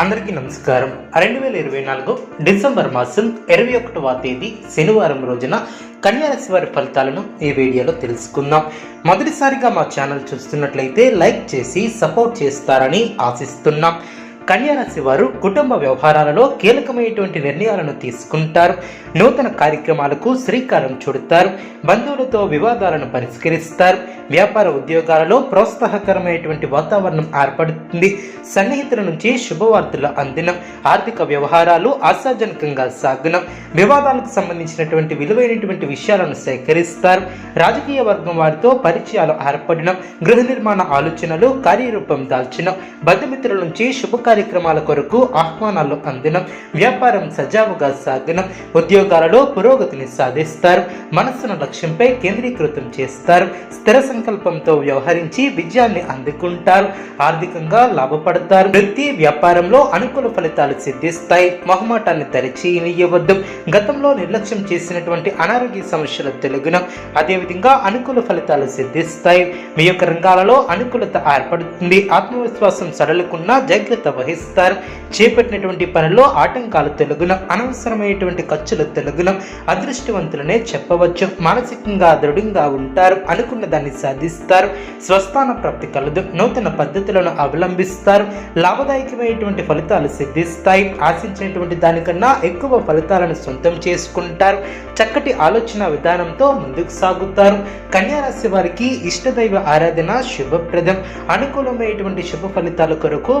అందరికీ నమస్కారం. రెండు వేల ఇరవై నాలుగు డిసెంబర్ మాసం ఇరవై ఒకటవ తేదీ శనివారం రోజున కన్యారాశి వారి ఫలితాలను ఈ వీడియోలో తెలుసుకుందాం. మొదటిసారిగా మా ఛానల్ చూస్తున్నట్లయితే లైక్ చేసి సపోర్ట్ చేస్తారని ఆశిస్తున్నాం. కన్యారాశి వారు కుటుంబ వ్యవహారాలలో కీలకమైనటువంటి నిర్ణయాలను తీసుకుంటారు. నూతన కార్యక్రమాలకు శ్రీకారం చుడతారు. బంధువులతో వివాదాలను పరిష్కరిస్తారు. వ్యాపార ఉద్యోగాలలో ప్రోత్సాహకరమైనటువంటి వాతావరణం ఏర్పడుతుంది. సన్నిహితుల నుంచి శుభవార్తలు అందినం. ఆర్థిక వ్యవహారాలు ఆశాజనకంగా సాగునం. వివాదాలకు సంబంధించినటువంటి విలువైనటువంటి విషయాలను సేకరిస్తారు. రాజకీయ వర్గం వారితో పరిచయాలు ఏర్పడినం. గృహ నిర్మాణ ఆలోచనలు కార్యరూపం దాల్చడం బంధుమిత్రుల నుంచి శుభకార్య కార్యక్రమాల కొరకు ఆహ్వానాలు అందినం. వ్యాపారం సజావుగా సాగినం. ఉద్యోగాలలో పురోగతిని సాధిస్తారు. మనస్సును లక్ష్యంపై కేంద్రీకృతం చేస్తారు. స్థిర సంకల్పంతో వ్యవహరించి విజయాన్ని అందుకుంటారు. ఆర్థికంగా లాభపడతారు. వృత్తి వ్యాపారంలో అనుకూల ఫలితాలు సిద్ధిస్తాయి. మొహమాటాన్ని తెరచియవద్దు గతంలో నిర్లక్ష్యం చేసినటువంటి అనారోగ్య సమస్యల తెలుగున. అదేవిధంగా అనుకూల ఫలితాలు సిద్ధిస్తాయి. మీ యొక్క రంగాలలో అనుకూలత ఏర్పడుతుంది. ఆత్మవిశ్వాసం సడలుకున్నా జాగ్రత్త నిర్వహిస్తారు. చేపట్టినటువంటి పనిలో ఆటంకాలు తెలుగున అనవసరమైనటువంటి ఖర్చులు తెలుగున అదృష్టవంతులనే చెప్పవచ్చు. మానసికంగా దృఢంగా ఉంటారు అనుకున్న దాన్ని సాధిస్తారు. స్వస్థాన ప్రాప్తి కలదు. నూతన పద్ధతులను అవలంబిస్తారు. లాభదాయకమైనటువంటి ఫలితాలు సిద్ధిస్తాయి. ఆశించినటువంటి దానికన్నా ఎక్కువ ఫలితాలను సొంతం చేసుకుంటారు. చక్కటి ఆలోచన విధానంతో ముందుకు సాగుతారు. కన్యారాశి వారికి ఇష్టదైవ ఆరాధన శుభప్రదం. అనుకూలమైనటువంటి శుభ ఫలితాల కొరకు